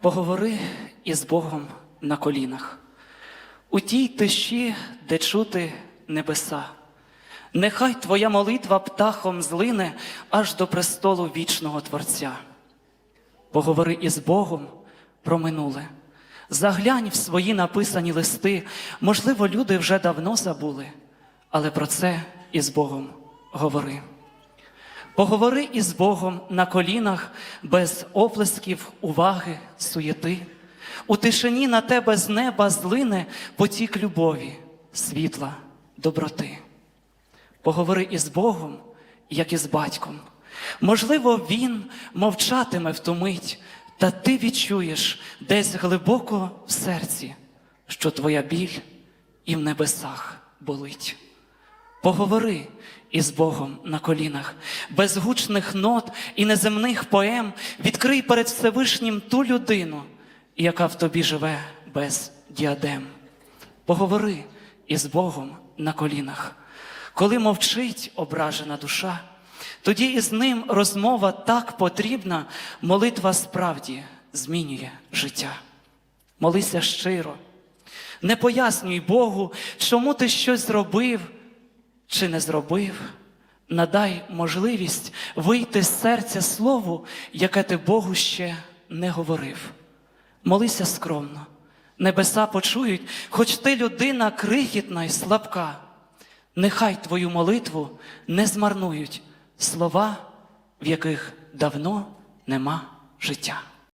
Поговори із Богом на колінах, у тій тиші, де чути небеса. Нехай твоя молитва птахом злине аж до престолу вічного Творця. Поговори із Богом про минуле. Заглянь в свої написані листи. Можливо, люди вже давно забули, але про це із Богом говори. Поговори із Богом на колінах без оплесків, уваги, суєти. У тишині на тебе з неба злине потік любові, світла, доброти. Поговори із Богом, як із батьком. Можливо, Він мовчатиме в ту мить, та ти відчуєш десь глибоко в серці, що твоя біль і в небесах болить. Поговори із Богом на колінах, без гучних нот і неземних поем, відкрий перед Всевишнім ту людину, яка в тобі живе без діадем. Поговори із Богом на колінах. Коли мовчить ображена душа, тоді із ним розмова так потрібна, молитва справді змінює життя. Молися щиро, не пояснюй Богу, чому ти щось зробив чи не зробив. Надай можливість вийти з серця слову, яке ти Богу ще не говорив. Молися скромно, небеса почують, хоч ти людина крихітна й слабка. Нехай твою молитву не змарнують слова, в яких давно нема життя.